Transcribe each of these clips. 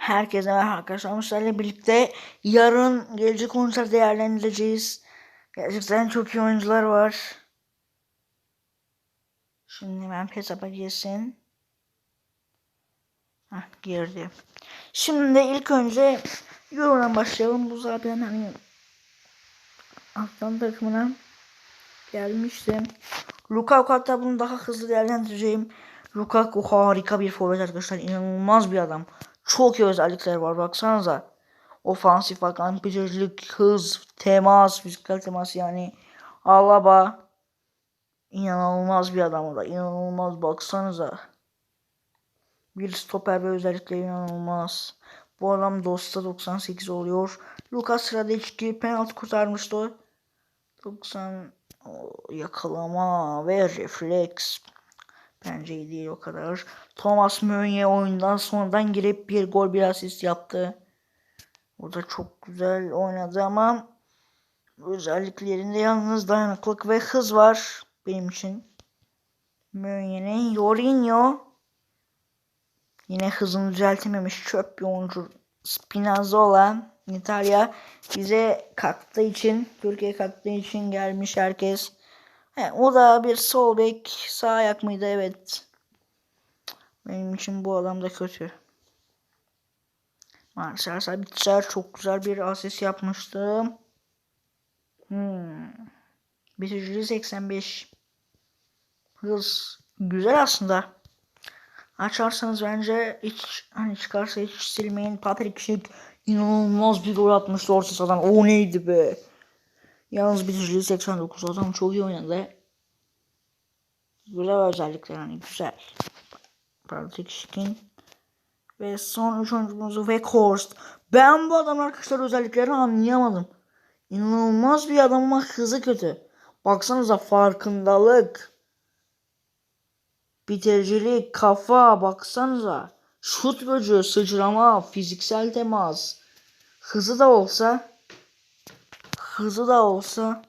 Herkese merhaba arkadaşlar. Sizlerle birlikte yarın gelecek oyuncuları değerlendireceğiz. Gerçekten çok iyi oyuncular var. Şimdi hemen hesaba girsin. Hah girdi. Şimdi ilk önce Euro'dan başlayalım. Bu zaten hani Aslan takımına gelmiştim. Lukaku hatta bunu daha hızlı değerlendireceğim. Lukaku harika bir forvet arkadaşlar. İnanılmaz bir adam. Çok iyi özellikler var baksanıza. Ofansif bakan, bitiricilik, hız, temas, fiziksel temas yani. Alaba. İnanılmaz bir adam o da. İnanılmaz baksanıza. Bir stoper ve özellikleri inanılmaz. Bu adam Dost'ta 98 oluyor. Lucas Radecki penaltı kurtarmıştı. 90 o, yakalama ve refleks. Bence iyi değil o kadar. Thomas Meunier oyundan sonradan girip bir gol bir asist yaptı. O da çok güzel oynadı ama özelliklerinde yalnız dayanıklık ve hız var benim için. Meunier'in Yorinho yine hızını düzeltememiş çöp bir oyuncu Spinazzola İtalya bize kalktığı için Türkiye kalktığı için gelmiş herkes. He, o da bir sol bek sağ ayak mıydı evet. Benim için bu adam da kötü. Marcel Sabitzer çok güzel bir asist yapmıştı. Hmm. Bitiriciliği 85. Hız güzel aslında. Açarsanız bence hiç hani çıkarsa hiç silmeyin. Patrick Schick inanılmaz bir gol atmıştı orta. O neydi be? Yalnız bitiriciliği 89 adam çok iyi oynadı. Güzel özellikler hani güzel. Patrick Schick'in ve son üç oyuncumuz Weghorst. Ben bu adamın arkadaşlar özelliklerini anlayamadım. İnanılmaz bir adam ama hızı kötü. Baksanıza farkındalık. Bitiricilik, kafa baksanıza. Şut böcüğü, sıçrama, fiziksel temas. Hızı da olsa hızı da olsa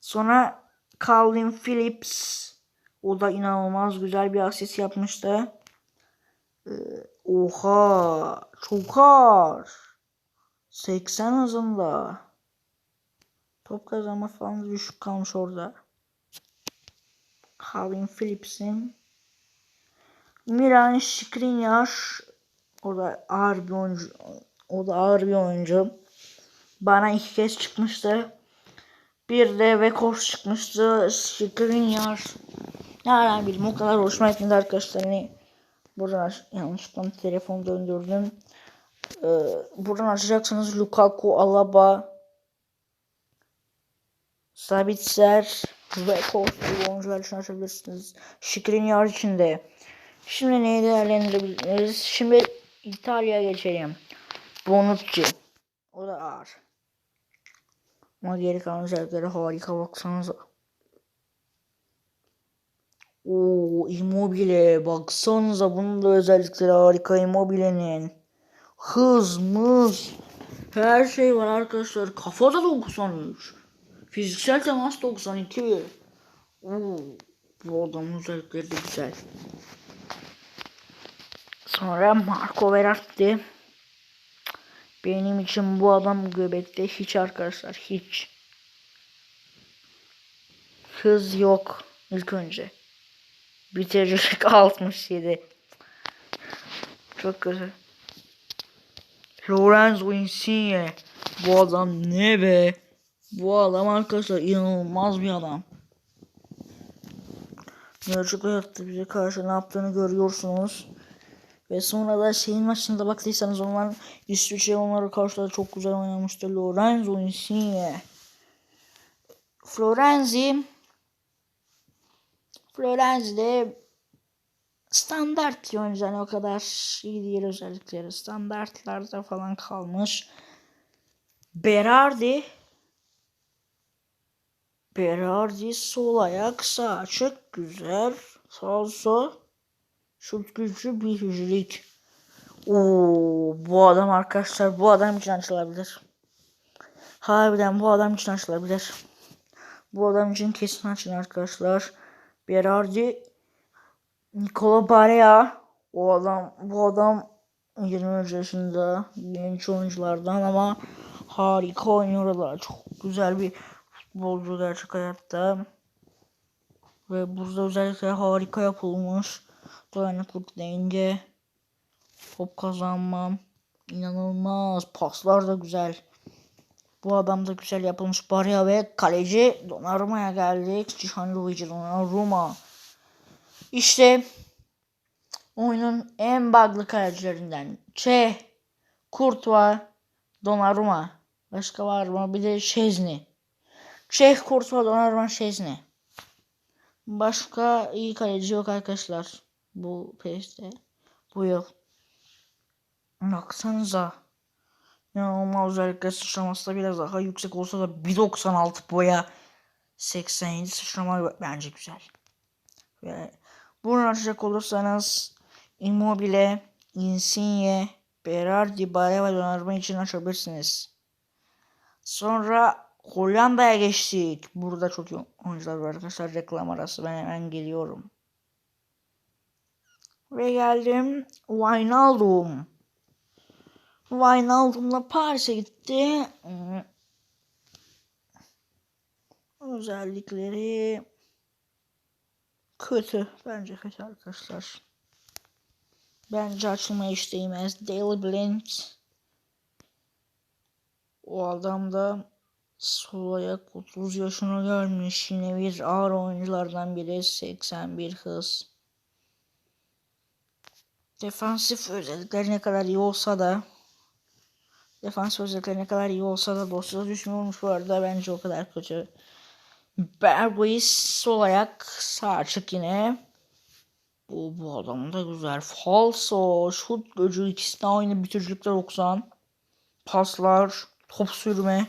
sonra Calvin Phillips o da inanılmaz güzel bir asist yapmıştı. Ee, oha çok ağır. 80 hızında. Top kazanma falan düşük kalmış orada. Calvin Phillips'in Miran Skriniar o da ağır bir oyuncu. O da ağır bir oyuncu. Bana iki kez çıkmıştı. Bir de Vekos çıkmıştı. Skriniar. Nereden bileyim o kadar hoşuma gitmedi arkadaşlar. Hani buradan yanlışlıkla telefon döndürdüm. Ee, buradan açacaksanız Lukaku, Alaba, Sabitzer ve Kostu oyuncular için açabilirsiniz. Skriniar için de. Şimdi neyi değerlendirebiliriz? Şimdi İtalya'ya geçelim. Bonucci. O da ağır. Ama geri kalan özellikleri harika baksanıza. Oo Immobile baksanıza bunun da özellikleri harika Immobile'nin. Hız, mız, her şey var arkadaşlar. Kafada 93. Fiziksel temas 92. Oo, bu adamın özellikleri de güzel. Sonra Marco Verratti. Benim için bu adam göbekte hiç arkadaşlar hiç. Hız yok ilk önce. Bitiricilik 67. Çok kötü. Lorenzo Insigne. Bu adam ne be? Bu adam arkadaşlar inanılmaz bir adam. Gerçek hayatta bize karşı ne yaptığını görüyorsunuz. Ve sonra da şeyin maçında baktıysanız onlar İsviçre onlara karşı da çok güzel oynamıştı. Lorenzo Insigne. Florenzi Florenzi de standart bir oyuncu yani o kadar iyi değil özellikleri. Standartlarda falan kalmış. Berardi Berardi sol ayak sağ açık güzel. Sağ sol şut gücü bir hücrelik. Oo, bu adam arkadaşlar bu adam için açılabilir. Harbiden bu adam için açılabilir. Bu adam için kesin açın arkadaşlar. Berardi Nikola Barea o adam bu adam 23 yaşında genç oyunculardan ama harika oynuyorlar. Çok güzel bir futbolcu gerçek hayatta. Ve burada özellikle harika yapılmış. Dayanıklık denge. Top kazanmam. inanılmaz. Paslar da güzel. Bu adam da güzel yapılmış. Barya ve kaleci Donnarumma'ya geldik. Cihanluigi Donnarumma. İşte oyunun en bug'lı kalecilerinden. Çeh, Courtois, Donnarumma. Başka var mı? Bir de Şezni. Çeh, Courtois, Donnarumma, Şezni. Başka iyi kaleci yok arkadaşlar. Bu PS'de. Bu yıl. Baksanıza. İnanılmaz özellikle sıçraması da biraz daha yüksek olsa da 1.96 boya 87 sıçrama bence güzel. Ve bunu açacak olursanız Immobile, Insigne, Berardi, Barella ve için açabilirsiniz. Sonra Hollanda'ya geçtik. Burada çok iyi oyuncular var arkadaşlar. Reklam arası ben hemen geliyorum. Ve geldim Wijnaldum. Wijnaldum'la Paris'e gitti. Hmm. Özellikleri kötü. Bence kötü arkadaşlar. Bence açılmaya hiç değmez. Daily Blind. O adam da sol ayak 30 yaşına gelmiş. Yine bir ağır oyunculardan biri. 81 hız. Defansif özellikleri ne kadar iyi olsa da Defans özellikleri ne kadar iyi olsa da dosyada düşmüyormuş bu arada bence o kadar kötü. Berguis sol ayak sağ açık yine. Bu, bu adam da güzel. Falso, şut gücü ikisi de aynı bitiricilikler 90. Paslar, top sürme.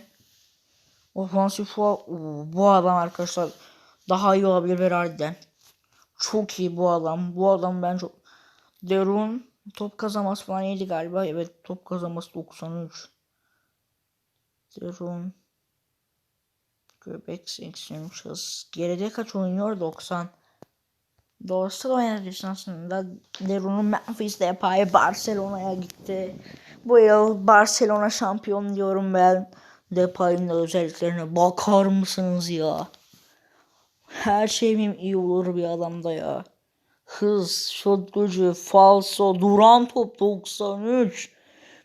Ofansif bu, bu adam arkadaşlar daha iyi olabilir Berardi'den. Çok iyi bu adam. Bu adam ben çok... Derun top kazanması falan iyiydi galiba. Evet top kazanması 93. Derun. Göbek 83 hız. Geride kaç oynuyor? 90. Dolayısıyla oynadığı aslında Derun'un Memphis Depay Barcelona'ya gitti. Bu yıl Barcelona şampiyon diyorum ben. Depay'ın da özelliklerine bakar mısınız ya? Her şeyim iyi olur bir adamda ya. Hız, şut gücü, falso, duran top 93.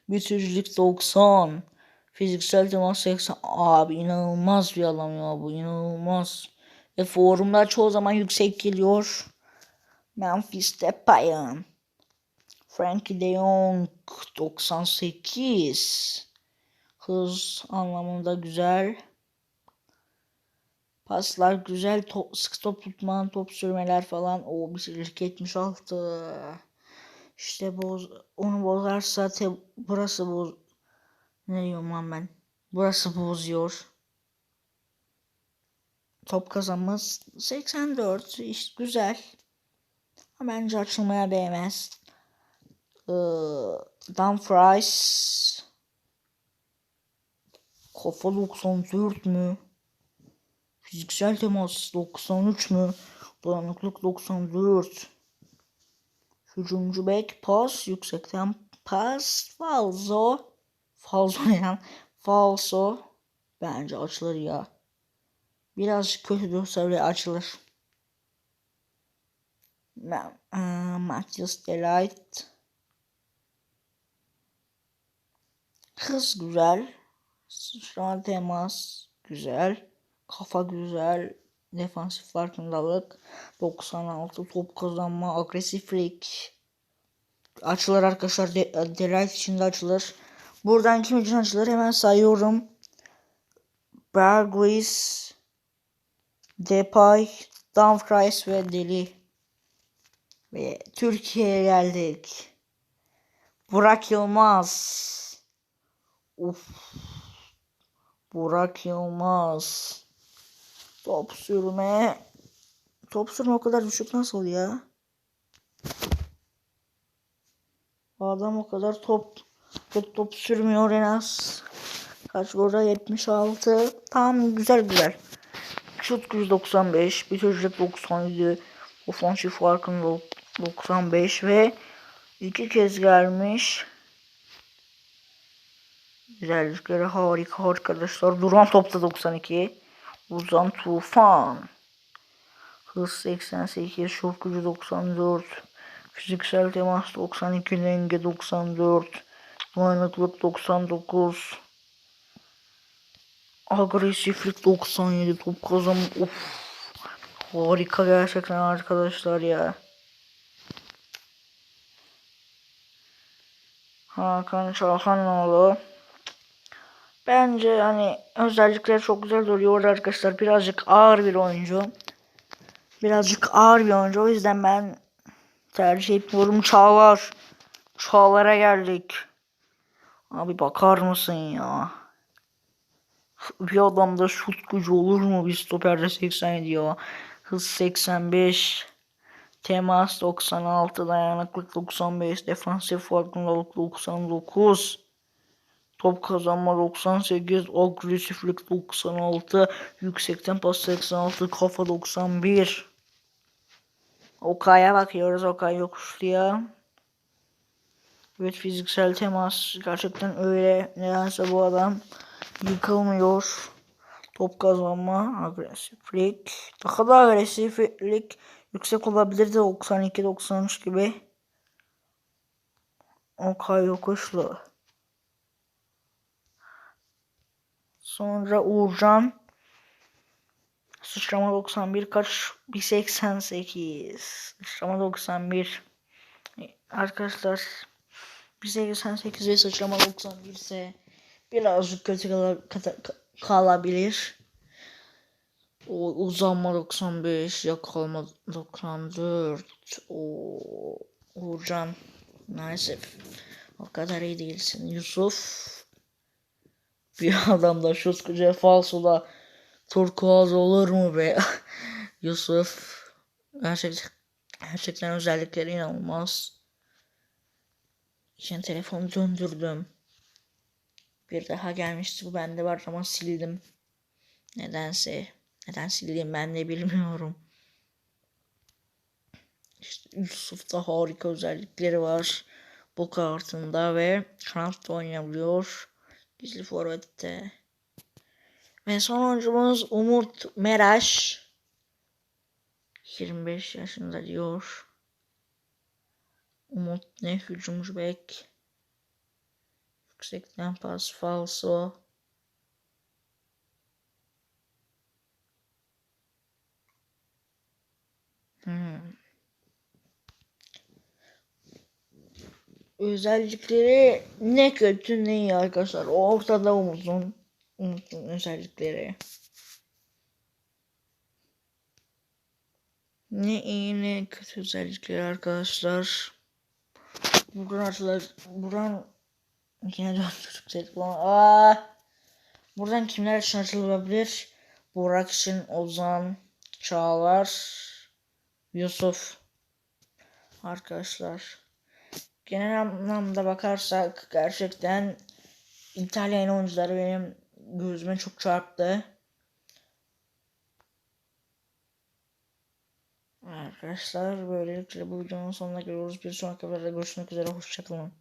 Bitiricilik 90. Fiziksel temas 80. Abi inanılmaz bir adam ya bu inanılmaz. Ve forumlar çoğu zaman yüksek geliyor. Memphis Depay'ın. Frankie de Jong 98. Hız anlamında güzel. Paslar güzel. Top, sık top tutma, top sürmeler falan. O bitiricilik 76. İşte boz, onu bozarsa te, burası boz. Ne diyorum lan ben? Burası bozuyor. Top kazanmaz 84. İşte güzel. Ama bence açılmaya değmez. Ee, Dumfries Kafa 94 mü? Fiziksel temas 93 mü? Dayanıklık 94. Hücumcu bek pas yüksekten pas falso. Falso yani falso. Bence açılır ya. Biraz kötü dursa bile açılır. Ma e, Matthias Delight. Hız güzel. Sıçrama temas güzel. Kafa güzel. Defansif farkındalık. 96 top kazanma. Agresiflik. Açılır arkadaşlar. De Delight için de açılır. Buradan kim için açılır hemen sayıyorum. Bergwis, Depay, Dumfries ve Deli. Ve Türkiye'ye geldik. Burak Yılmaz. Uf. Burak Yılmaz. Top sürme. Top sürme o kadar düşük nasıl ya? Adam o kadar top top, top sürmüyor en az. Kaç burada 76. Tamam güzel güzel. Şut gücü 95. Bitiricilik 97. Ofansif farkında 95 ve iki kez gelmiş. Güzellikleri harika arkadaşlar. Duran topta 92. Uzan Tufan. Hız 88. Şok gücü 94. Fiziksel temas 92. Denge 94. Dayanıklık 99. Agresiflik 97. Top kazanma. Of. Harika gerçekten arkadaşlar ya. Hakan Çalhanoğlu. Bence hani özellikleri çok güzel duruyor arkadaşlar. Birazcık ağır bir oyuncu. Birazcık ağır bir oyuncu. O yüzden ben tercih etmiyorum. Çağlar. Çağlar'a geldik. Abi bakar mısın ya? Bir adamda şut gücü olur mu? Bir stoperde 87 ya. Hız 85. Temas 96. Dayanıklık 95. Defansif farkındalık 99. Top kazanma 98. Agresiflik 96. Yüksekten pas 86. Kafa 91. Okay'a bakıyoruz. Okay yokuşluya. Evet fiziksel temas gerçekten öyle. Nedense bu adam yıkılmıyor. Top kazanma, agresiflik. Daha da agresiflik yüksek olabilirdi 92-93 gibi. Okay yokuşlu. Sonra Uğurcan. Sıçrama 91 kaç? 1.88. Sıçrama 91. Arkadaşlar 1.88 ve sıçrama 91 ise birazcık kötü kala- kata- ka- kalabilir. O uzanma 95, yakalma 94. O Uğurcan maalesef o kadar iyi değilsin. Yusuf bir adamda şut gücü falsoda turkuaz olur mu be? Yusuf gerçekten gerçekten özellikleri inanılmaz. Şimdi telefonu döndürdüm. Bir daha gelmişti bu bende var ama sildim. Nedense. Neden sildim ben de bilmiyorum. İşte Yusuf'ta harika özellikleri var. Bu kartında ve kanatta oynayabiliyor. Gizli forvette. Ve son oyuncumuz Umut Meraş. 25 yaşında diyor. Umut ne hücumcu bek. Yüksekten pas falso. Hmm. Özellikleri ne kötü ne iyi arkadaşlar. Ortada Umut'un Umut'un özellikleri. Ne iyi ne kötü özellikleri arkadaşlar. Buradan açılır. Buradan yine döndürdük telefonu. Aa! Buradan kimler için açılabilir? Burak için Ozan, Çağlar, Yusuf. Arkadaşlar. Genel anlamda bakarsak gerçekten İtalyan oyuncuları benim gözüme çok çarptı. Arkadaşlar böylelikle bu videonun sonuna geliyoruz. Bir sonraki videoda görüşmek üzere. Hoşçakalın.